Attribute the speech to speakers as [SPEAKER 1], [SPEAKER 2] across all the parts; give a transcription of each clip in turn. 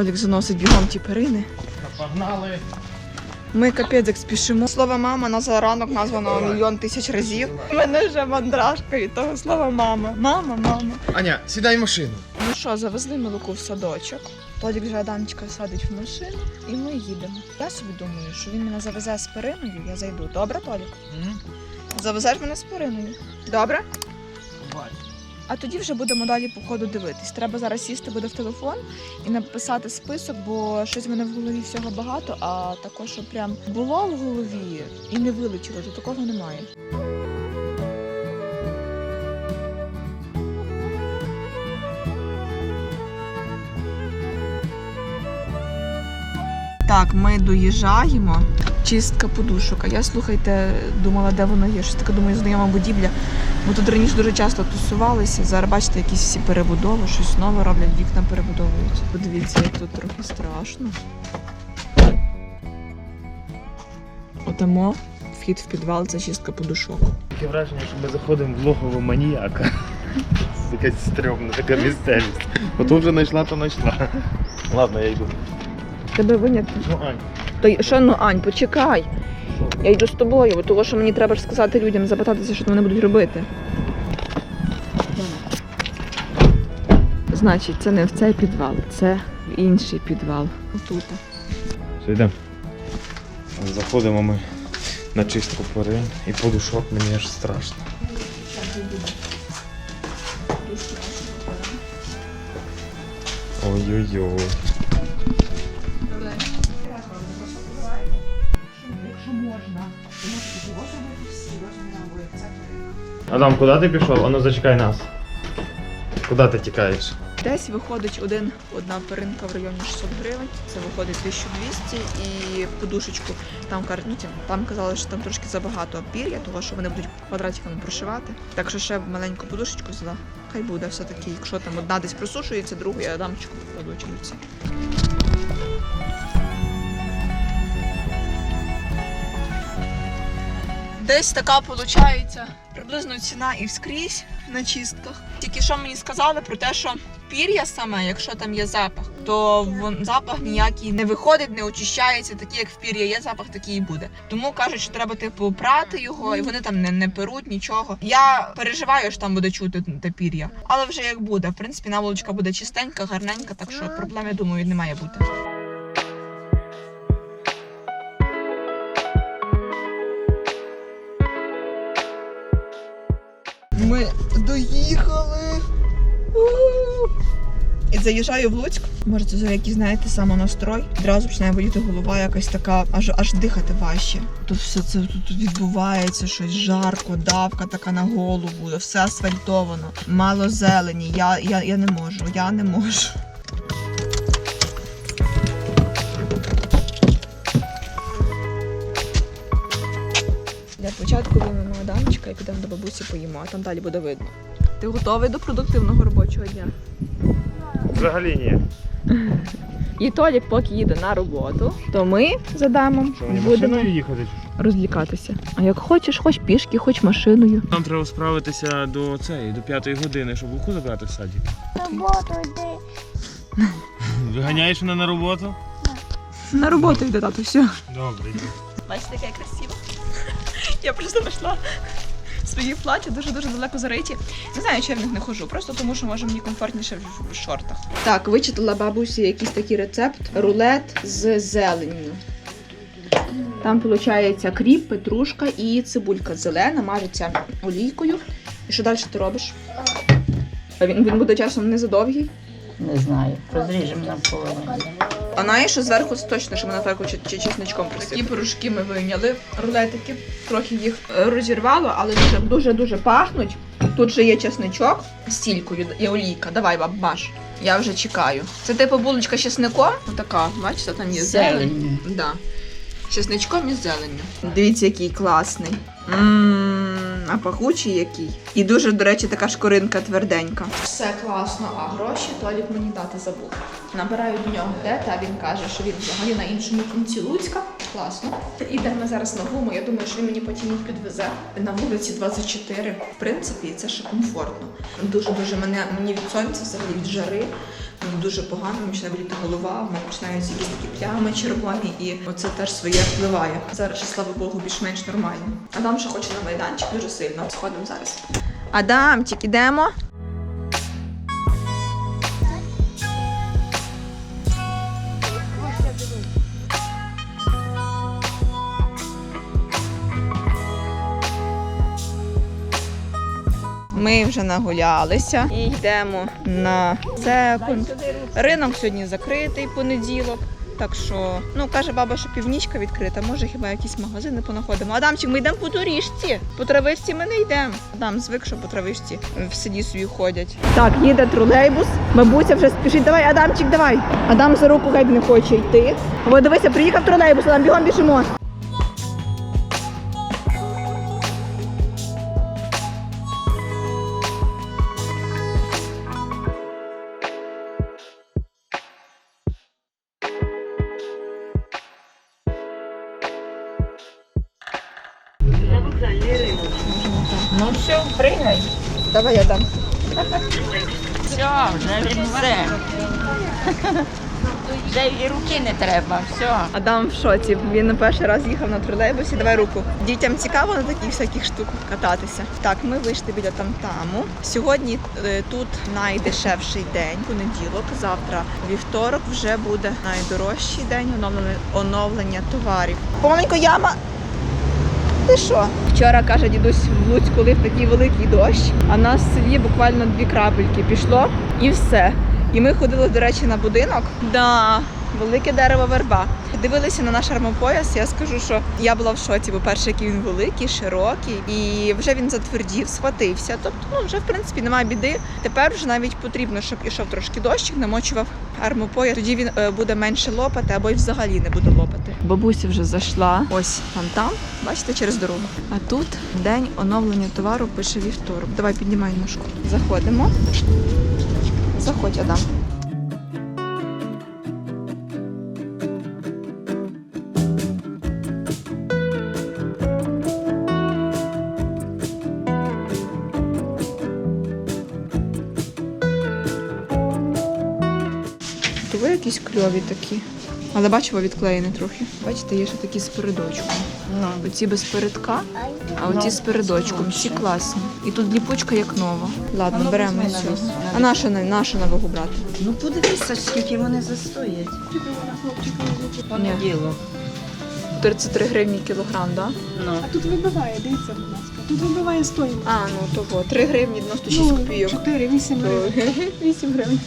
[SPEAKER 1] Толік заносить бігом ті перини.
[SPEAKER 2] Погнали.
[SPEAKER 1] Ми капець як спішимо. Слово мама на за ранок названо мільйон тисяч разів. У мене вже мандрашка від того слова мама. Мама, мама.
[SPEAKER 2] Аня, сідай в машину.
[SPEAKER 1] Ну що, завезли молоко в садочок. Толік вже Адамчика садить в машину і ми їдемо. Я собі думаю, що він мене завезе з периною, я зайду. Добре, Толік? Завезеш мене з периною. Добре? А тоді вже будемо далі по ходу дивитись. Треба зараз сісти буде в телефон і написати список, бо щось в мене в голові всього багато, а також що прям було в голові і не вилетіло, то такого немає. Так, ми доїжджаємо. Чистка подушок. А я слухайте, думала, де воно є. Щось таке думаю, знайома будівля. Ми тут раніше дуже часто тусувалися. Зараз бачите, якісь всі перебудови, щось нове роблять, вікна перебудовують. Подивіться, як тут трохи страшно. Отамо вхід в підвал це чистка подушок.
[SPEAKER 2] Таке враження, що ми заходимо в логово маніяка. Якась стрьомна така місцевість. Ото вже знайшла, то знайшла. Ладно, я йду.
[SPEAKER 1] Тебе виняти.
[SPEAKER 2] Ну, Ань,
[SPEAKER 1] й- що ну Ань, почекай. Я йду з тобою, бо того, що мені треба ж сказати людям, запитатися, що вони будуть робити. Значить, це не в цей підвал, це в інший підвал. Отут.
[SPEAKER 2] все, йдемо. Заходимо ми на чистку перин і подушок мені аж страшно. Ой-ой-ой. Адам, куди ти пішов? Ану зачекай нас. Куди ти тікаєш?
[SPEAKER 1] Десь виходить один, одна перинка в районі 600 гривень. Це виходить 1200 і подушечку. Там кажуть, ну, тим, там казали, що там трошки забагато пір'я, того що вони будуть квадратиками прошивати. Так що ще маленьку подушечку взяла. Хай буде все-таки, якщо там одна десь просушується, другу я дамчику покладу чоловіці. Десь така виходить приблизно ціна і вскрізь на чистках. Тільки що мені сказали про те, що пір'я саме, якщо там є запах, то вон- запах ніякий не виходить, не очищається, такий як в пір'я є запах, такий і буде. Тому кажуть, що треба типу прати його, і вони там не, не перуть нічого. Я переживаю, що там буде чути те пір'я, але вже як буде. В принципі, наволочка буде чистенька, гарненька, так що проблем, я думаю, не має бути. Ми доїхали. І заїжджаю в Луцьк. Може, це за якийсь, знаєте, самонастрой. Одразу починає боліти голова, якась така, аж аж дихати важче. Тут все це тут відбувається, щось жарко, давка така на голову, все асфальтовано, мало зелені. Я, я, я не можу, я не можу. І підемо до бабусі поїмо, а там далі буде видно. Ти готовий до продуктивного робочого дня?
[SPEAKER 2] Взагалі ні.
[SPEAKER 1] І Толік, поки їде на роботу, то ми з Адамом
[SPEAKER 2] Що, мені
[SPEAKER 1] будемо
[SPEAKER 2] машиною їхати?
[SPEAKER 1] розлікатися. А як хочеш, хоч пішки, хоч машиною.
[SPEAKER 2] Нам треба справитися до цієї, до п'ятої години, щоб Луку забрати в садик.
[SPEAKER 3] Роботу йди.
[SPEAKER 2] Виганяєш мене на роботу?
[SPEAKER 1] На роботу йде тату, все.
[SPEAKER 2] Добре.
[SPEAKER 1] Бачите, яка я красива. Я просто знайшла свої плаття дуже-дуже далеко зариті. Не знаю, чи я в них не ходжу, просто тому що може мені комфортніше в, шортах. Так, вичитала бабусі якийсь такий рецепт: рулет з зеленню. Там виходить кріп, петрушка і цибулька зелена, мажеться олійкою. І що далі ти робиш? А він, він буде часом не задовгий.
[SPEAKER 4] Не знаю. Розріжемо на половину.
[SPEAKER 1] А знаєш, що зверху точно, що ми наверху чи, чи чесничком присипали. Такі пирожки ми вийняли, рулетики, трохи їх е, розірвало, але дуже дуже дуже пахнуть. Тут же є чесничок з сількою і олійка. Давай, баб, маш. Я вже чекаю. Це типу булочка з чесником. Отака, бачите, там є зелень.
[SPEAKER 4] Зелені.
[SPEAKER 1] Да. З чесничком і зеленню. Дивіться, який класний. Мм, а пахучий який. І дуже, до речі, така шкоринка тверденька. Все класно, а гроші Толік мені дати забув. Набираю до нього де, та він каже, що він взагалі на іншому кінці Луцька. Класно. Ідемо зараз на гуму. Я думаю, що він мені потім їх підвезе на вулиці 24. В принципі, це ще комфортно. Дуже дуже мене мені від сонця, взагалі від жари. мені дуже погано, мені починає боліти голова, в мене починаються якісь такі плями червоні, і оце теж своє впливає. Зараз слава Богу, більш-менш нормально. Адам ще хоче на майданчик дуже сильно. Сходимо зараз. Адамчик, ідемо. Ми вже нагулялися і йдемо на секунд. Ринок сьогодні закритий понеділок. Так що, ну каже баба, що північка відкрита, може хіба якісь магазини понаходимо. Адамчик, ми йдемо по доріжці. По травичці ми не йдемо. Адам звик, що по травичці в селі собі ходять. Так, їде тролейбус. Бабуся вже спішить. Давай, Адамчик, давай. Адам за руку геть не хоче йти. О, дивися, приїхав тролейбус, Адам, бігом біжимо. Давай, Адам.
[SPEAKER 4] Все, вже він все. Вже і руки не треба, все.
[SPEAKER 1] Адам в шоці. Він на перший раз їхав на тролейбусі. Давай руку. Дітям цікаво на таких всяких штуках кататися. Так, ми вийшли біля тамтаму. Сьогодні е, тут найдешевший день, понеділок. Завтра вівторок вже буде найдорожчий день оновлення, оновлення товарів. Помаленько яма. Ти що? Вчора каже дідусь в Луцьку лив такий великий дощ, а в нас в селі буквально дві крапельки пішло і все. І ми ходили, до речі, на будинок. Да, велике дерево верба. Дивилися на наш армопояс. Я скажу, що я була в шоці, бо перше, який він великий, широкий, і вже він затвердів, схватився. Тобто, ну вже в принципі немає біди. Тепер вже навіть потрібно, щоб ішов трошки дощик, намочував армопояс. Тоді він е, буде менше лопати або й взагалі не буде лопати. Бабуся вже зайшла. Ось там там. Бачите, через дорогу. А тут день оновлення товару пише вівторок. Давай піднімай ножку. Заходимо. Заходь, Адам. Диви якісь кльові такі. Але бачимо відклеєні трохи. Бачите, є ще такі з передочком.
[SPEAKER 4] Ну,
[SPEAKER 1] Оці без передка, а оці з передочком. Всі класні. І тут ліпучка як нова. Ладно,
[SPEAKER 4] А ну,
[SPEAKER 1] беремо цю. А наша на нашу нову брати?
[SPEAKER 4] ну подивися, скільки вони застоять. Понеділок.
[SPEAKER 1] 33 гривні кілограм, да?
[SPEAKER 4] Ну.
[SPEAKER 5] А тут вибиває, дивіться, будь ласка. Тут вибиває стоїмость.
[SPEAKER 1] А, ну того. 3 гривні 96 копійок.
[SPEAKER 5] 4, 8 гривень. 8 гривень.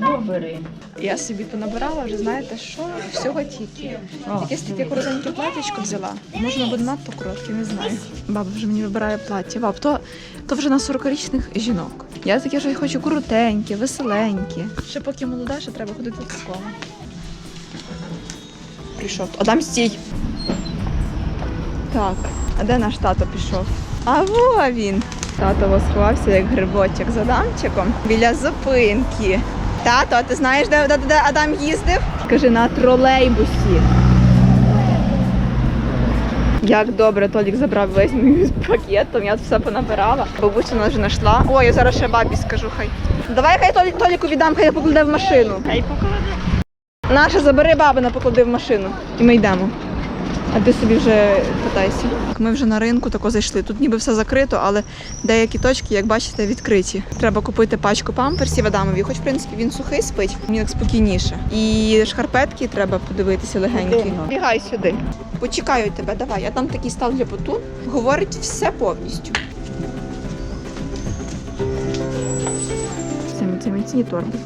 [SPEAKER 4] Добре.
[SPEAKER 1] Я собі понабирала вже, знаєте, що всього тільки. Якесь таке коротеньке платічко взяла. Можна буде надто коротке, не знаю. Баба вже мені вибирає плаття. Баб, то, то вже на 40-річних жінок. Я таке вже хочу коротеньке, веселеньке. Ще поки молода, ще треба ходити в такому. Прийшов. Адам стій. Так, а де наш тато пішов? А во він. Тато восховався як грибочок з Адамчиком біля зупинки. Тато, а ти знаєш, де, де, де Адам їздив? Скажи, на тролейбусі. Як добре, Толік забрав весь мій пакет, там я все понабирала. Бабуся вона вже знайшла. Ой, я зараз ще бабі скажу, хай. Давай хай Толік, Толіку віддам, хай я покладе в машину.
[SPEAKER 4] Хай покладе.
[SPEAKER 1] Наша, забери бабина, поклади в машину. І ми йдемо. А ти собі вже катайся. Ми вже на ринку тако зайшли. Тут ніби все закрито, але деякі точки, як бачите, відкриті. Треба купити пачку памперсів Адамові, хоч в принципі він сухий спить, мені так спокійніше. І шкарпетки треба подивитися легенькі. Бігай сюди. Почекаю тебе, давай. Я там такий став для поту. Говорить все повністю. Це, це міцні торби.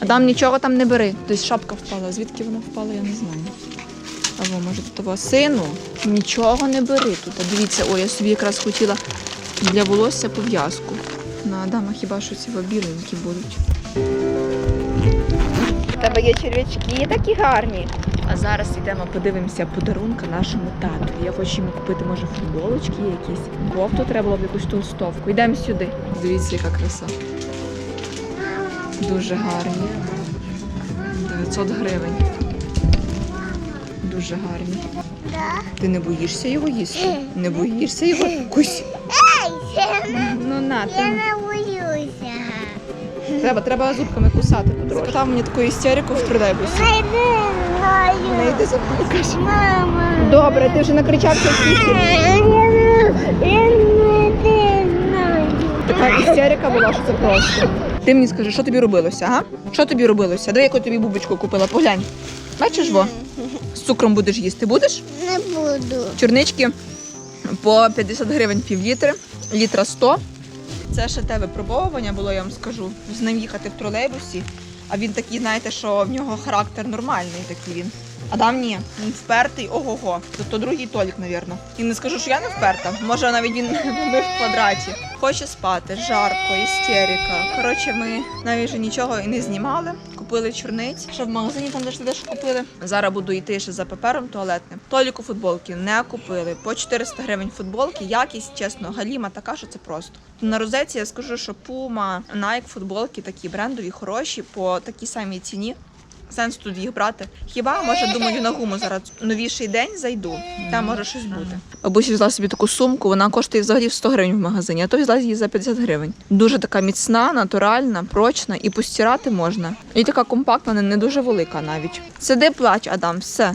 [SPEAKER 1] Адам, нічого там не бери. Десь шапка впала. Звідки вона впала, я не знаю. Або може того сину. Нічого не бери тут. А дивіться, ой, я собі якраз хотіла для волосся пов'язку. На Адама хіба що ці біленькі будуть. У тебе є черв'ячки такі гарні. А зараз йдемо подивимося подарунка нашому тату. Я хочу йому купити, може, футболочки якісь. Кофту треба було б якусь толстовку. Йдемо сюди. Дивіться, яка краса. Дуже гарні. 900 гривень. Дуже гарні. Ти не боїшся його їсти? Не боїшся його? Кусь. Ну на,
[SPEAKER 3] Я не боюся.
[SPEAKER 1] Треба, треба зубками кусати. Запитав мені таку істерику в тролейбусі.
[SPEAKER 3] Не
[SPEAKER 1] йди заплакаєш.
[SPEAKER 3] Мама.
[SPEAKER 1] Добре, ти вже накричався.
[SPEAKER 3] Я.
[SPEAKER 1] Така істерика була, що це просто. Ти мені скажи, що тобі робилося, ага? Що тобі робилося? Диви, яку тобі бубочку купила, поглянь. Бачиш во? З цукром будеш їсти. Будеш?
[SPEAKER 3] Не буду.
[SPEAKER 1] Чорнички по 50 гривень пів літри, літра 100. Це ще те випробовування було, я вам скажу. З ним їхати в тролейбусі. А він такий, знаєте, що в нього характер нормальний такий він. Адам ні, він впертий, ого-го. Тобто другий толік, навірно. І не скажу, що я не вперта. Може, навіть він ми в квадраті. Хоче спати, жарко, істерика. Коротше, ми навіть вже нічого і не знімали. Купили чорниць. Ще в магазині там де ж дещо купили. Зараз буду йти ще за папером туалетним. Толіку футболки не купили. По 400 гривень футболки. Якість, чесно, галіма така, що це просто. На розетці я скажу, що Puma, Nike футболки такі брендові, хороші, по такій самій ціні. Сенс тут їх брати. Хіба може думаю на гуму зараз новіший день зайду. Там може щось бути. Бабуся взяла собі таку сумку, вона коштує взагалі в 100 гривень в магазині, а то взяла її за 50 гривень. Дуже така міцна, натуральна, прочна і постирати можна. І така компактна, не- не дуже велика навіть. Сиди, плач, Адам, все.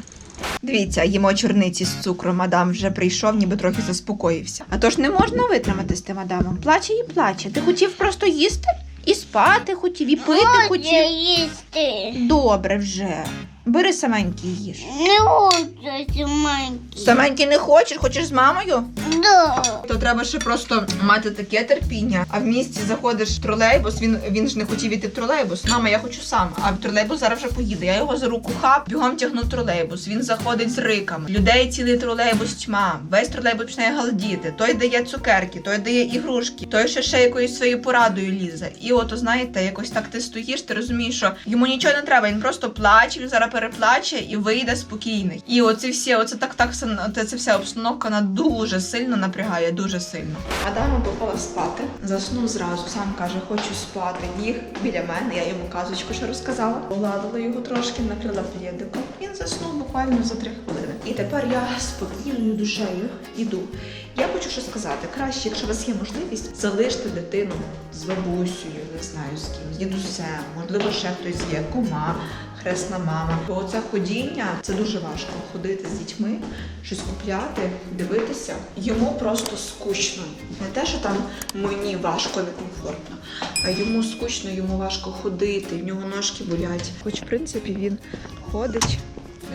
[SPEAKER 1] Дивіться, їмо чорниці з цукром. Адам вже прийшов, ніби трохи заспокоївся. А то ж не можна витримати з тим Адамом. Плаче і плаче. Ти хотів просто їсти і спати хотів, і пити
[SPEAKER 3] хотів. їсти.
[SPEAKER 1] Добре вже. Бери саменький їж.
[SPEAKER 3] Не хочу маленький.
[SPEAKER 1] Саменький не хочеш, хочеш з мамою?
[SPEAKER 3] Да.
[SPEAKER 1] То треба ще просто мати таке терпіння. А в місті заходиш в тролейбус. Він він ж не хотів іти в тролейбус. Мама, я хочу сам. А в тролейбус зараз вже поїде. Я його за руку хап, бігом тягну в тролейбус. Він заходить з риками. Людей цілий тролейбус тьма. Весь тролейбус починає галдіти. Той дає цукерки, той дає ігрушки, той ще ще якоюсь своєю порадою лізе. І от, знаєте, якось так ти стоїш, ти розумієш, що йому нічого не треба. Він просто плаче, він зараз переплаче і вийде спокійний. І оці всі, оце так, так це, вся обстановка вона дуже сильно напрягає, дуже сильно. Адама попала спати, заснув зразу. Сам каже, хочу спати. Ліг біля мене. Я йому казочку ще розказала. Погладила його трошки, накрила плєдиком. Він заснув буквально за три хвилини. І тепер я спокійною душею іду. Я хочу що сказати. Краще, якщо у вас є можливість, залиште дитину з бабусею, не знаю з ким, з дідусем, можливо, ще хтось є, кума, хресна мама. Бо це ходіння це дуже важко ходити з дітьми, щось купляти, дивитися. Йому просто скучно. Не те, що там мені важко, некомфортно, а йому скучно, йому важко ходити, в нього ножки болять. Хоч, в принципі, він ходить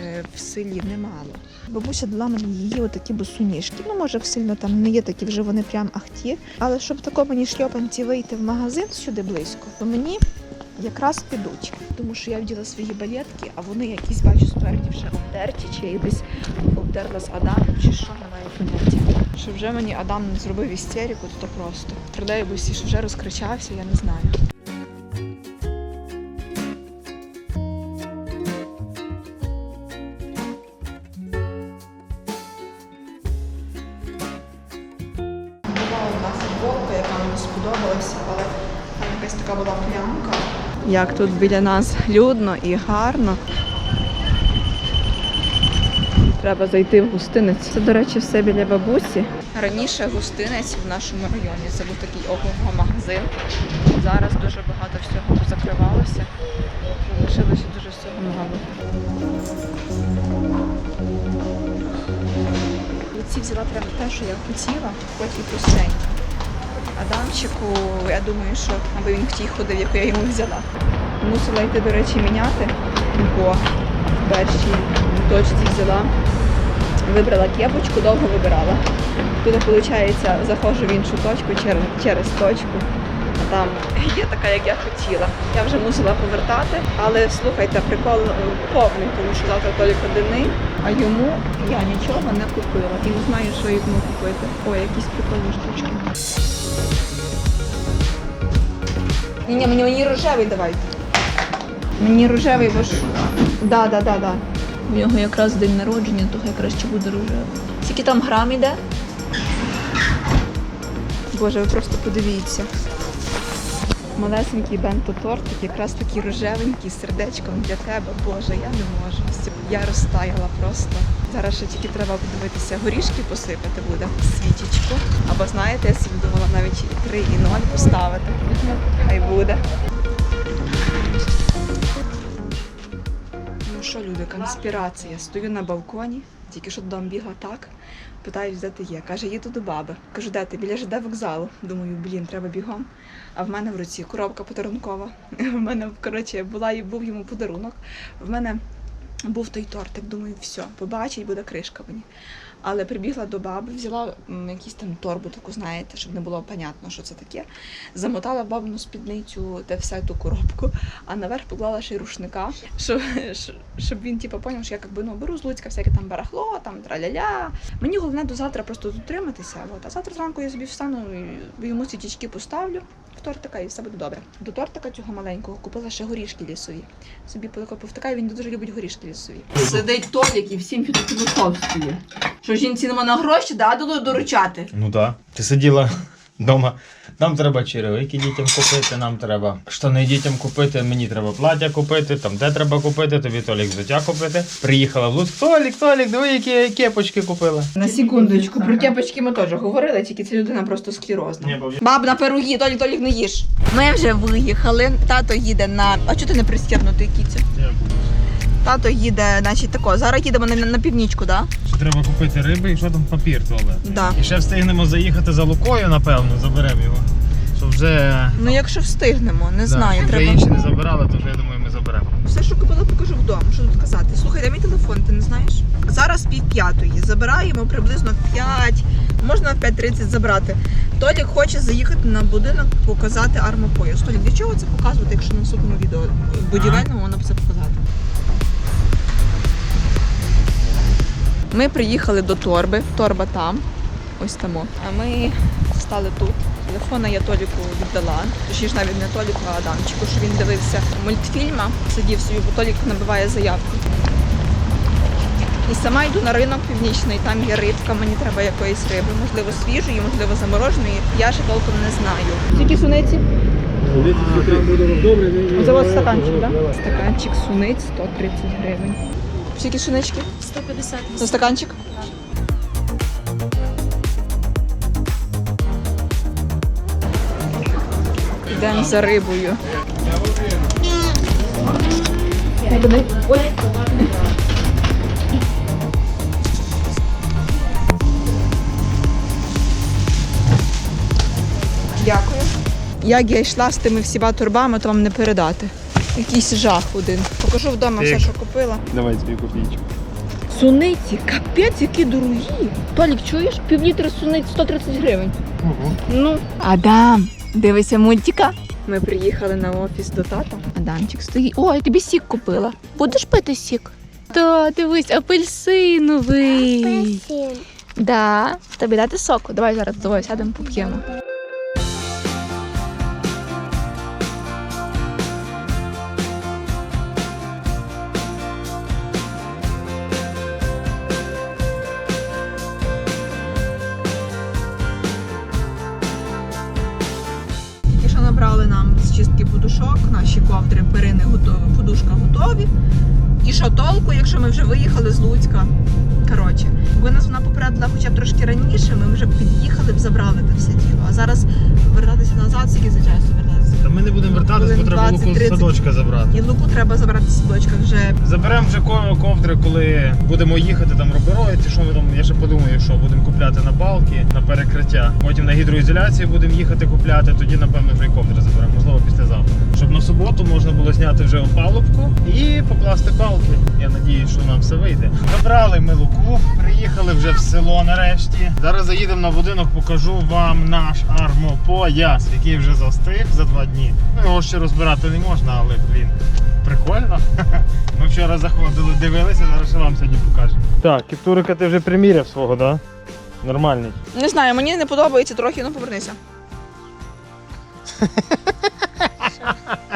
[SPEAKER 1] е, в селі немало. Бабуся дала мені її отакі босоніжки. Ну, може, сильно там не є такі вже вони прям ахті. Але щоб тако мені шльопанці вийти в магазин сюди близько, то мені якраз підуть. Тому що я вділа свої балетки, а вони якісь бачу спереді вже обдерті, чи я обдерла з Адамом, чи що немає поняття. Що вже мені Адам зробив істерику, то просто. В що вже розкричався, я не знаю. Як тут біля нас людно і гарно. Треба зайти в гостинець. Це, до речі, все біля бабусі. Раніше гостинець в нашому районі. Це був такий ого магазин. Зараз дуже багато всього позакривалося. Залишилося дуже всього мало. Ці взяла прямо те, що я хотіла, хоч і простенько. Адамчику, я думаю, що аби він в тій ходив, яку я йому взяла. Мусила йти, до речі, міняти, бо в першій точці взяла. Вибрала кепочку, довго вибирала. Тут, виходить, заходжу в іншу точку через, через точку. А там є така, як я хотіла. Я вже мусила повертати, але слухайте, прикол повний, тому що завтра Толік одиний, а йому я нічого не купила. І не знаю, що йому купити. Ой, якісь прикольні штучки. Ні, ні, мені, мені рожевий давайте. Мені рожевий, бо ж. Да, да, да, да. У нього якраз день народження, то хай краще буде рожевий. Скільки там грам іде? Боже, ви просто подивіться малесенький бенто-тортик, якраз такий рожевенький сердечком для тебе. Боже, я не можу. Я розтаяла просто. Зараз ще тільки треба подивитися, горішки посипати буде світічку. Або знаєте, я собі думала навіть 3, і 3,0 поставити. Хай буде. Ну що, люди, конспірація. Стою на балконі, тільки що додому бігла так. Питаюсь, де ти є. Каже, їду до баби. Кажу, де ти? Біля ЖД вокзалу. Думаю, блін, треба бігом. А в мене в руці коробка подарункова. В мене, коротше, була і був йому подарунок. В мене був той тортик. Думаю, все, побачить, буде кришка мені. Але прибігла до баби, взяла якусь там торбу, таку, знаєте, щоб не було понятно, що це таке. Замотала бабину спідницю те все ту коробку, а наверх поклала ще й рушника, щоб, щоб він типу, поняв, що я якби, ну, беру з Луцька всяке там барахло, там траля-ля. Мені головне до завтра просто дотриматися. От. А завтра зранку я собі встану йому ці поставлю в тортика і все буде добре. До тортика цього маленького купила ще горішки лісові. Собі тако повтикаю, він дуже любить горішки лісові. Сидить Толік і всім фітофілософствує. Що жінці нема на гроші, да, доручати.
[SPEAKER 2] Ну так. Ти сиділа вдома. Нам треба черевики дітям купити, нам треба штани дітям купити, мені треба плаття купити, там де треба купити, тобі Толік взуття купити. Приїхала в Луцьк. Толік, Толік, диви, які кепочки купила.
[SPEAKER 1] На секундочку, про кепочки ми теж говорили, тільки ця людина просто склерозна. Баб на пироги, Толік, Толік не їж. Ми вже виїхали. Тато їде на. А чого ти не пристібнутий, кіцю? Тато їде, значить, тако. Зараз їдемо на, на північку, да?
[SPEAKER 2] Що треба купити риби і що там папір туалет.
[SPEAKER 1] Да.
[SPEAKER 2] І ще встигнемо заїхати за Лукою, напевно, заберемо його. Що вже.
[SPEAKER 1] Ну якщо встигнемо, не
[SPEAKER 2] Да,
[SPEAKER 1] знаю,
[SPEAKER 2] щоб
[SPEAKER 1] треба.
[SPEAKER 2] інші не забирали, то вже я думаю, ми заберемо.
[SPEAKER 1] Все, що купила, покажу вдома. Що тут казати? Слухай, де мій телефон, ти не знаєш? Зараз пів п'ятої. Забираємо приблизно в 5, можна в 5.30 забрати. Толік хоче заїхати на будинок, показати армопояс. Толік, для чого це показувати, якщо на наступному відео будівельному воно це показати? Ми приїхали до торби. Торба там. Ось тому. А ми стали тут. Телефона я Толіку віддала. Точніше навіть не Толіку, а Адамчику, що він дивився мультфільма, сидів собі, бо Толік набиває заявку. І сама йду на ринок північний, там є рибка, мені треба якоїсь риби, можливо, свіжої, можливо, замороженої. Я ще толком не знаю. Скільки суниці? Оце ось стаканчик, так? Стаканчик суниць 130 гривень. Скільки сунички?
[SPEAKER 5] 150.
[SPEAKER 1] За стаканчик? Йдемо за рибою. Ой. Дякую. Як я йшла з тими всіма турбами, то вам не передати. Якийсь жах один. Покажу вдома все, що купила.
[SPEAKER 2] Давай дві копійки.
[SPEAKER 1] Суниці, капець, які дорогі. Толік, чуєш? Півлітра суниць 130 гривень. Ну. Адам, дивися мультика. Ми приїхали на офіс до тата. Адамчик стоїть. О, я тобі сік купила. Будеш пити сік? Та, дивись, апельсиновий.
[SPEAKER 3] Апельсин.
[SPEAKER 1] Да. Тобі дати соку? Давай зараз давай сядемо, поп'ємо. Зараз вертатися назад, скільки за часу?
[SPEAKER 2] Та ми не будемо вертатися, бо треба луку
[SPEAKER 1] 20-30.
[SPEAKER 2] з садочка забрати.
[SPEAKER 1] І луку треба забрати з садочка вже.
[SPEAKER 2] Заберемо вже ко- ковдри, коли будемо їхати там робероїти, що ми там, я ще подумаю, що будемо купляти на балки, на перекриття. Потім на гідроізоляцію будемо їхати купляти, тоді напевно вже і ковдри заберемо, можливо, післязавтра. Щоб на суботу можна було зняти вже опалубку і покласти балки. Я надіюсь, що нам все вийде. Забрали ми луку, приїхали вже в село нарешті. Зараз заїдемо на будинок, покажу вам наш армопояс, який вже застиг за два дні. Ну його ще розбирати не можна, але блін. Прикольно. Ми вчора заходили, дивилися, зараз ще вам сьогодні покажемо. Так, кіптурика ти вже приміряв свого, так? Да? Нормальний.
[SPEAKER 1] Не знаю, мені не подобається трохи, ну повернися.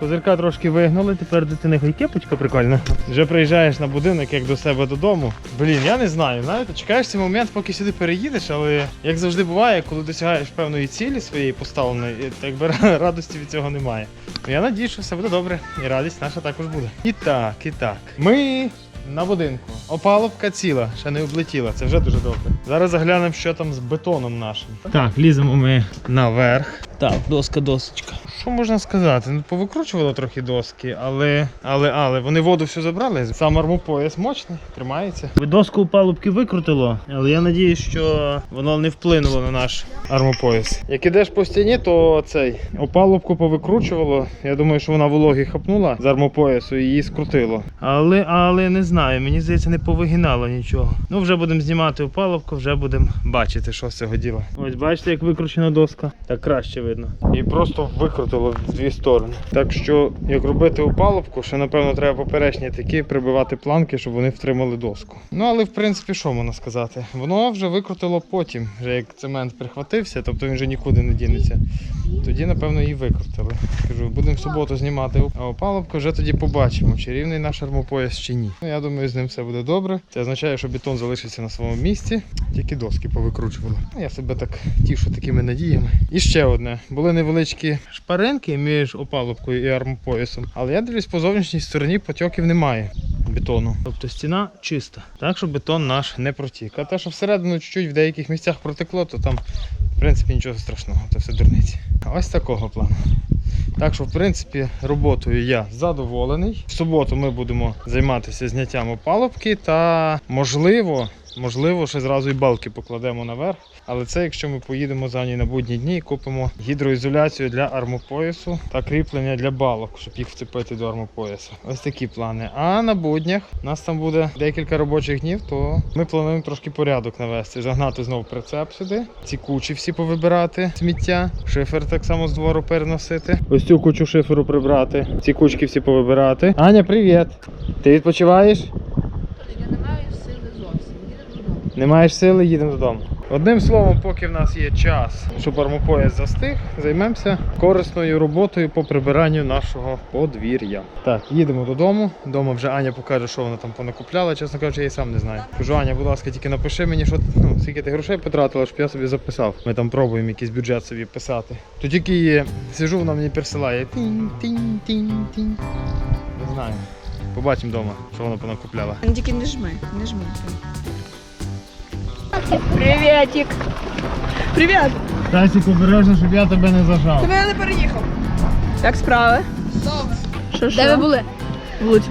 [SPEAKER 2] Козирка трошки вигнали, тепер дитини кепочка прикольна. Вже приїжджаєш на будинок, як до себе додому. Блін, я не знаю, знаєте, чекаєш цей момент, поки сюди переїдеш, але як завжди буває, коли досягаєш певної цілі своєї поставленої, і так би радості від цього немає. Я надію, що все буде добре, і радість наша також буде. І так, і так. Ми на будинку. Опалубка ціла, ще не облетіла, це вже дуже добре. Зараз заглянемо, що там з бетоном нашим. Так, ліземо ми наверх. Так, доска, досочка. Що можна сказати? Ну, повикручувало трохи доски, але, але, але вони воду всю забрали. Сам армопояс мощний, тримається. Доску палубки викрутило, але я надіюсь, що воно не вплинуло на наш армопояс. Як ідеш по стіні, то цей опалубку повикручувало. Я думаю, що вона вологі хапнула з армопоясу і її скрутило. Але, але не знаю, мені здається, не повигинало нічого. Ну, вже будемо знімати опалубку, вже будемо бачити, що з цього діла. Ось бачите, як викручена доска. Так краще видно. І просто викрутило в дві сторони. Так що, як робити опалубку, ще напевно треба поперечні такі прибивати планки, щоб вони втримали доску. Ну але в принципі, що можна сказати? Воно вже викрутило потім, вже як цемент прихватився, тобто він вже нікуди не дінеться. Тоді, напевно, її викрутили. Кажу, будемо в суботу знімати опалубку, вже тоді побачимо, чи рівний наш армопояс чи ні. Ну, я думаю, з ним все буде добре. Це означає, що бетон залишиться на своєму місці, тільки доски повикручували. Ну, Я себе так тішу такими надіями. І ще одне: були невеличкі шпаринки між опалубкою і армопоясом, але я дивлюсь, по зовнішній стороні потьоків немає. Бетону, тобто стіна чиста, так що бетон наш не протік. А те, що всередину чуть-чуть в деяких місцях протекло, то там в принципі нічого страшного, це все дурниці. Ось такого плану. Так що, в принципі, роботою я задоволений. В суботу ми будемо займатися зняттям опалубки та можливо, можливо, ще зразу і балки покладемо наверх. Але це якщо ми поїдемо за ній на будні дні і купимо гідроізоляцію для армопоясу та кріплення для балок, щоб їх вцепити до армопоясу. Ось такі плани. А на буднях у нас там буде декілька робочих днів, то ми плануємо трошки порядок навести, загнати знову прицеп сюди, ці кучі всі повибирати, сміття, шифер так само з двору переносити. Ось цю кучу шиферу прибрати, ці кучки всі повибирати. Аня, привіт! Ти відпочиваєш?
[SPEAKER 1] Я не маю сили зовсім. Їдемо додому.
[SPEAKER 2] Не маєш сили, їдемо додому. Одним словом, поки в нас є час, щоб армопояс застиг, займемося корисною роботою по прибиранню нашого подвір'я. Так, їдемо додому. Дома вже Аня покаже, що вона там понакупляла. Чесно кажучи, я і сам не знаю. Кажу, Аня, будь ласка, тільки напиши мені, що ну, скільки ти грошей потратила, щоб я собі записав. Ми там пробуємо якийсь бюджет собі писати. То тільки сижу, вона мені присилає. Тінь, тінь, тінь, тінь. Не знаю. Побачимо вдома, що вона понакупляла.
[SPEAKER 1] Тільки не жми, не жми.
[SPEAKER 5] Привітик. Привіт.
[SPEAKER 2] Тасік, обережно, щоб я тебе не зажав.
[SPEAKER 5] Тебе я не переїхав. Як справи?
[SPEAKER 1] Добре.
[SPEAKER 5] Що, що? Де ви були? В Луцьку.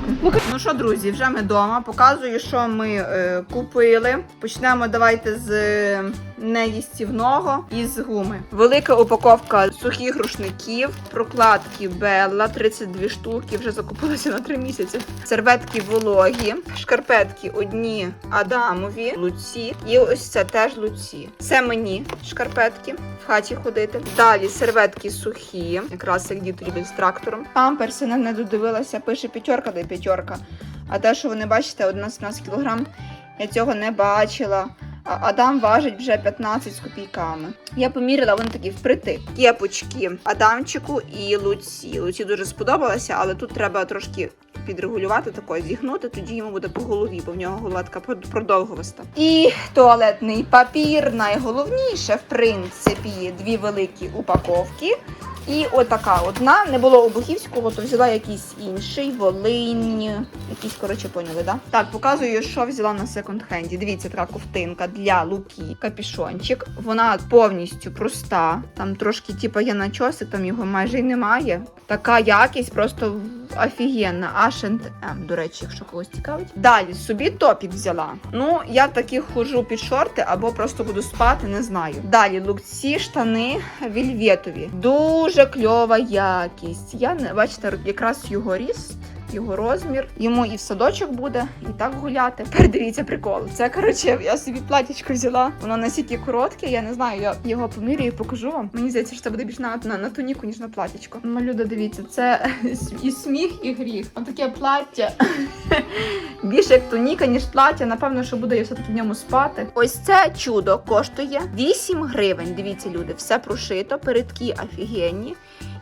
[SPEAKER 1] Ну що, друзі, вже ми вдома. Показую, що ми е, купили. Почнемо давайте з е, неїстівного і з гуми. Велика упаковка сухих рушників, прокладки Белла, 32 штуки, вже закупилися на 3 місяці. Серветки вологі, шкарпетки одні Адамові, луці. І ось це теж луці. Це мені шкарпетки в хаті ходити. Далі серветки сухі, якраз як діти люблять з трактором. Памперси не, не додивилася, пише п'ятерка, де п'ятерка. А те, що ви не бачите, 11 кілограм, я цього не бачила. Адам важить вже 15 з копійками. Я поміряла, вони такі впритик. Кепочки Адамчику і Луці. Луці дуже сподобалася, але тут треба трошки підрегулювати тако, зігнути, тоді йому буде по голові, бо в нього голова така прод- продовгуваста. І туалетний папір, найголовніше, в принципі, дві великі упаковки. І отака одна. Не було обухівського, то взяла якийсь інший, волинь. Якийсь, коротше, поняли, да? Так, показую, що взяла на секонд-хенді. Дивіться, така ковтинка для луки, капішончик. Вона повністю проста. Там трошки, типу, є начосик, там його майже й немає. Така якість просто офігенна. H&M, до речі, якщо когось цікавить. Далі собі топік взяла. Ну, я в таких ходжу під шорти або просто буду спати, не знаю. Далі лукці, штани вільветові. Дуже кльова якість. Я не бачите, якраз його ріст. Його розмір, йому і в садочок буде, і так гуляти. Передивіться прикол. Це коротше, я собі платічко взяла. Воно настільки коротке, я не знаю, я його поміряю і покажу вам. Мені здається, що це буде більш на, на, на туніку, ніж на платічко. Люди, дивіться, це і сміх, і гріх. Отаке плаття. Більше як туніка, ніж плаття. Напевно, що буду я все-таки в ньому спати. Ось це чудо коштує 8 гривень. Дивіться, люди, все прошито, передки офігенні.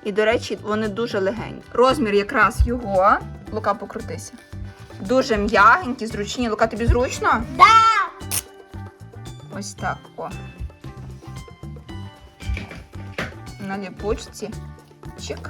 [SPEAKER 1] І, до речі, вони дуже легенькі. Розмір якраз його. Лука, покрутися. Дуже м'ягенькі, зручні. Лука, тобі зручно? Да! Ось так. О. На ліпучці. Чик.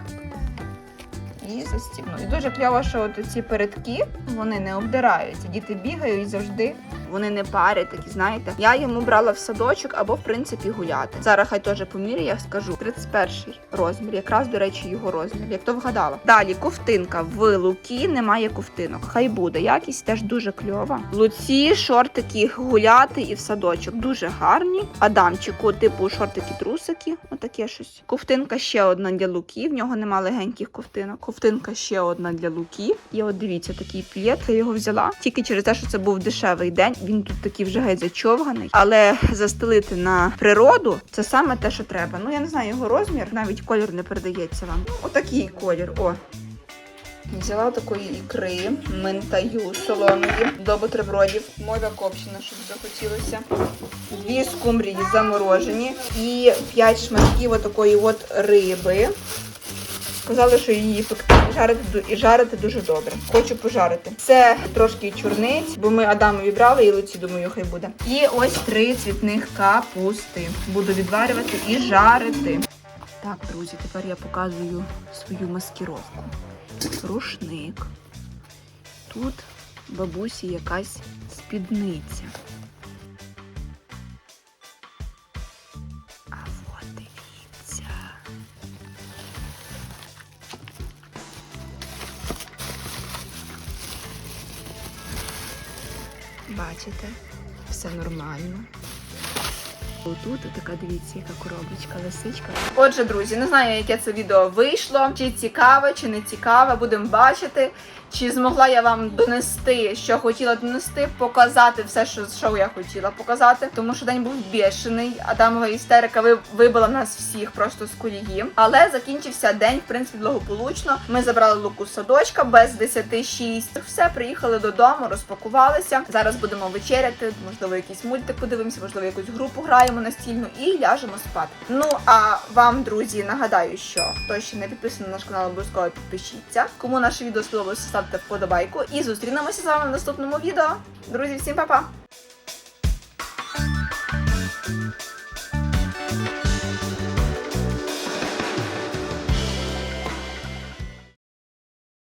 [SPEAKER 1] і застібну. І дуже кльово, що от ці передки вони не обдираються. Діти бігають і завжди вони не парять, такі знаєте. Я йому брала в садочок або в принципі гуляти. Зараз хай теж поміряє, я скажу. 31 розмір, якраз до речі, його розмір. Як то вгадала. Далі ковтинка в лукі немає ковтинок. Хай буде. Якість теж дуже кльова. Луці шортики гуляти і в садочок. Дуже гарні. Адамчику, типу шортики, трусики. Отаке щось. Ковтинка ще одна для луки. В нього нема легеньких ковтинок. Ковтинка ще одна для луки. І от дивіться, такий плєт. Я його взяла тільки через те, що це був дешевий день. Він тут такий вже геть зачовганий. Але застелити на природу це саме те, що треба. Ну я не знаю його розмір, навіть колір не передається вам. Ну, отакий колір. О. Взяла такої ікри, ментаю солоної до бутербродів. Моя копчена, щоб захотілося. Дві скумбрії заморожені і п'ять шматків отакої от риби. Сказали, що її і жарити, і жарити дуже добре. Хочу пожарити. Це трошки чорниць, бо ми Адамові брали і лиці, думаю, хай буде. І ось три цвітних капусти. Буду відварювати і жарити. Так, друзі, тепер я показую свою маскировку. Рушник. Тут бабусі якась спідниця. Бачите, все нормально. Отут така, дивіться, яка коробочка, лисичка. Отже, друзі, не знаю, яке це відео вийшло. Чи цікаве, чи не цікаве, будемо бачити. Чи змогла я вам донести, що хотіла донести, показати все, що, що я хотіла показати. Тому що день був бешений. Адамова істерика ви- вибила нас всіх просто з колії. Але закінчився день, в принципі, благополучно. Ми забрали луку з садочка без 10-6. Все, приїхали додому, розпакувалися. Зараз будемо вечеряти, можливо, якийсь мультик подивимося, можливо, якусь групу граємо настільну і ляжемо спати. Ну а вам, друзі, нагадаю, що хто ще не підписаний на наш канал, обов'язково підпишіться. Кому наше відео сподобалося, ставте вподобайку. І зустрінемося з вами в наступному відео. Друзі, всім па-па!